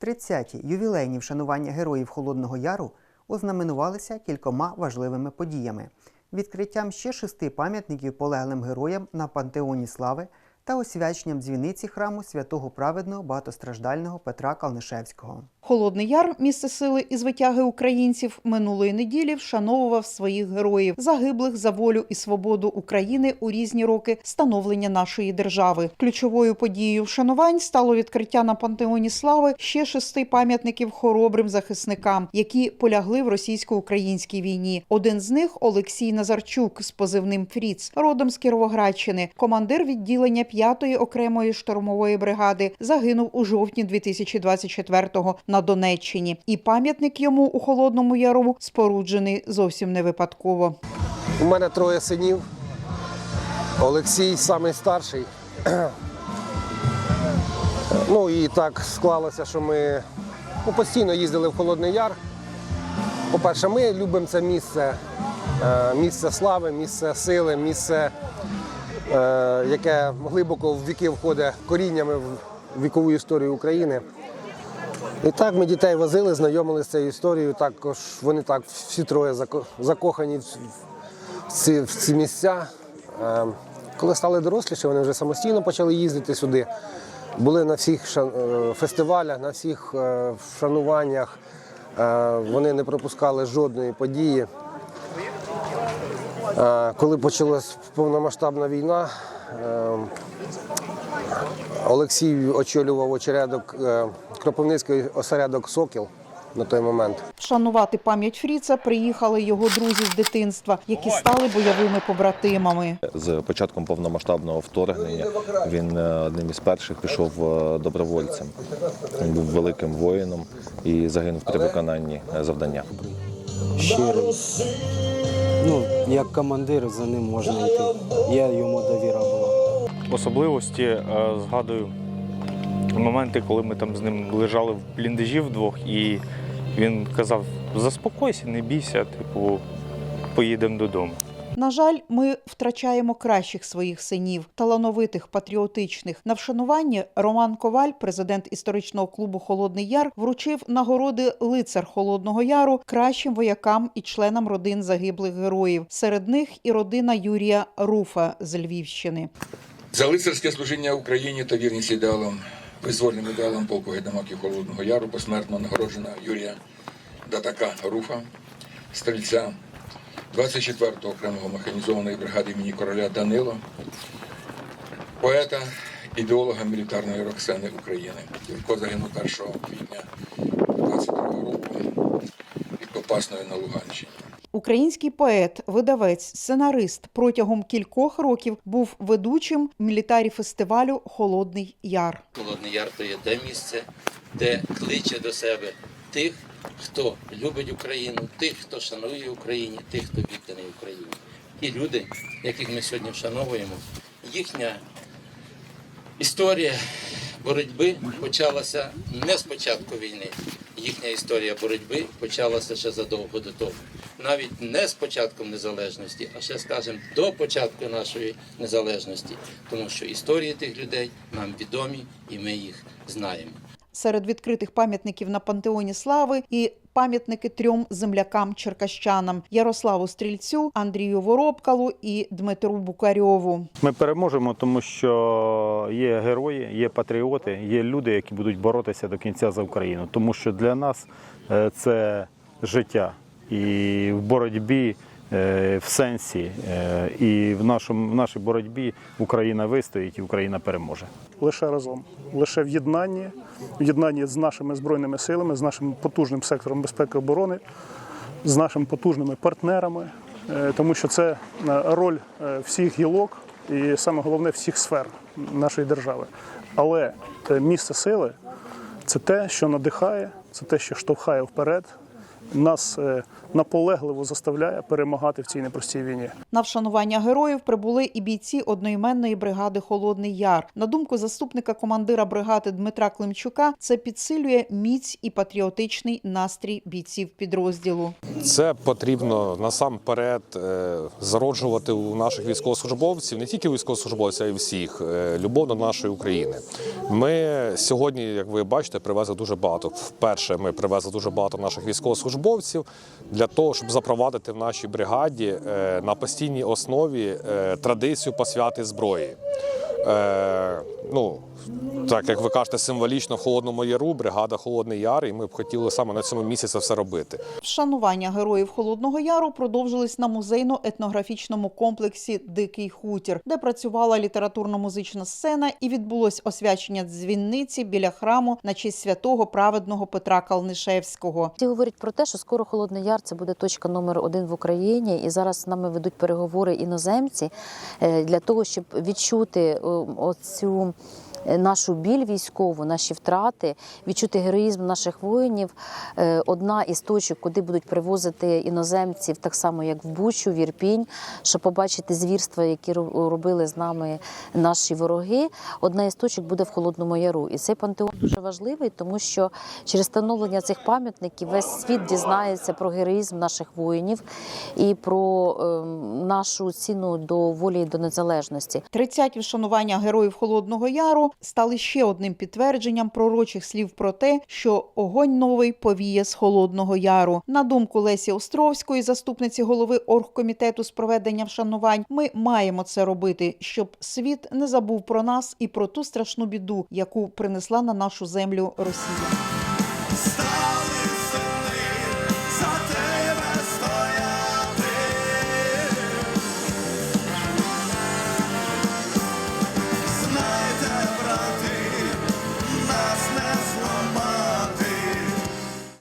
30-ті ювілейні вшанування героїв Холодного Яру ознаменувалися кількома важливими подіями: відкриттям ще шести пам'ятників полеглим героям на пантеоні слави та освяченням дзвіниці храму святого праведного багатостраждального Петра Калнишевського. Холодний Яр, місце сили і звитяги українців, минулої неділі вшановував своїх героїв, загиблих за волю і свободу України у різні роки становлення нашої держави. Ключовою подією вшанувань стало відкриття на пантеоні слави ще шести пам'ятників хоробрим захисникам, які полягли в російсько-українській війні. Один з них Олексій Назарчук з позивним Фріц, родом з Кіровоградщини, командир відділення 5-ї окремої штурмової бригади, загинув у жовтні 2024-го на Донеччині. І пам'ятник йому у Холодному Яру споруджений зовсім не випадково. У мене троє синів. Олексій самий старший. Ну і так склалося, що ми ну, постійно їздили в Холодний Яр. По-перше, ми любимо це місце, е, місце слави, місце сили, місце, е, яке глибоко в віки входить коріннями в вікову історію України. І так ми дітей возили, знайомилися з цією історією. Також вони так всі троє зако- закохані в ці, в ці місця. Е, Коли стали доросліші, вони вже самостійно почали їздити сюди. Були на всіх е, фестивалях, на всіх е, вшануваннях. Е, Вони не пропускали жодної події. Е, Коли почалась повномасштабна війна, е, Олексій очолював очередок е, Кропивницький осередок Сокіл на той момент. Вшанувати пам'ять Фріца приїхали його друзі з дитинства, які стали бойовими побратимами. З початком повномасштабного вторгнення він е, одним із перших пішов е, добровольцем. Він був великим воїном і загинув при виконанні е, завдання. щирий. Ну, як командир за ним можна йти. Я йому довіра була. особливості згадую моменти, коли ми там з ним лежали в бліндажі вдвох, і він казав: заспокойся, не бійся, типу, поїдемо додому. На жаль, ми втрачаємо кращих своїх синів, талановитих, патріотичних. На вшануванні Роман Коваль, президент історичного клубу Холодний Яр, вручив нагороди лицар Холодного Яру кращим воякам і членам родин загиблих героїв. Серед них і родина Юрія Руфа з Львівщини. За лицарське служіння Україні та вірність ідеалам, визвольним ідеалам полку гайдамаків Холодного Яру посмертно нагороджена Юрія Датака Руфа, стрільця 24-го окремого механізованої бригади імені короля Данило, поета, ідеолога мілітарної Роксени України. Юрко загинув 1 квітня 22-го року під Попасною на Луганщині. Український поет, видавець, сценарист протягом кількох років був ведучим мілітарі фестивалю Холодний Яр. Холодний Яр то є те місце, де кличе до себе тих, хто любить Україну, тих, хто шанує Україні, тих, хто відданий Україні. І люди, яких ми сьогодні вшановуємо, їхня історія боротьби почалася не з початку війни. Їхня історія боротьби почалася ще задовго до того. Навіть не з початком незалежності, а ще, скажімо, до початку нашої незалежності. Тому що історії тих людей нам відомі і ми їх знаємо. Серед відкритих пам'ятників на пантеоні слави і пам'ятники трьом землякам-черкащанам Ярославу Стрільцю, Андрію Воробкалу і Дмитру Букарьову. Ми переможемо, тому що є герої, є патріоти, є люди, які будуть боротися до кінця за Україну. Тому що для нас е, це життя і в боротьбі. Е, В сенсі е, і в нашому в нашій боротьбі Україна вистоїть і Україна переможе. лише разом, лише в єднанні, в єднанні з нашими збройними силами, з нашим потужним сектором безпеки і оборони, з нашими потужними партнерами, Е, тому що це роль всіх гілок і саме головне всіх сфер нашої держави. Але місце сили це те, що надихає, це те, що штовхає вперед. Нас е, наполегливо заставляє перемагати в цій непростій війні. На вшанування героїв прибули і бійці одноіменної бригади Холодний Яр. На думку заступника командира бригади Дмитра Климчука, це підсилює міць і патріотичний настрій бійців підрозділу. Це потрібно насамперед е, зароджувати у наших військовослужбовців, не тільки військовослужбовців, а й всіх е, любов до нашої України. Ми сьогодні, як ви бачите, привезли дуже багато. Вперше ми привезли дуже багато наших військовослужбовців для того, щоб запровадити в нашій бригаді е, на постійній основі е, традицію посвяти зброї. Е, ну, так як ви кажете, символічно в Холодному Яру, бригада Холодний Яр, і ми б хотіли саме на цьому місяці все робити. Вшанування героїв Холодного Яру продовжились на музейно-етнографічному комплексі Дикий хутір, де працювала літературно-музична сцена і відбулось освячення дзвінниці біля храму на честь святого праведного Петра Калнишевського. Всі говорять про те, що скоро Холодний Яр це буде точка номер один в Україні, і зараз з нами ведуть переговори іноземці е, для того, щоб відчути е, оцю. Е, Нашу біль військову, наші втрати, відчути героїзм наших воїнів. Е, Одна із точок, куди будуть привозити іноземців, так само як в Бучу, в Ірпінь, щоб побачити звірства, які ро- робили з нами наші вороги. Одна із точок буде в Холодному Яру. І цей пантеон дуже важливий, тому що через встановлення цих пам'ятників весь світ дізнається про героїзм наших воїнів і про ем, нашу ціну до волі і до незалежності. 30-ті вшанування героїв Холодного Яру стали ще одним підтвердженням пророчих слів про те, що огонь новий повіє з Холодного Яру. На думку Лесі Островської, заступниці голови оргкомітету з проведення вшанувань, ми маємо це робити, щоб світ не забув про нас і про ту страшну біду, яку принесла на нашу землю Росія.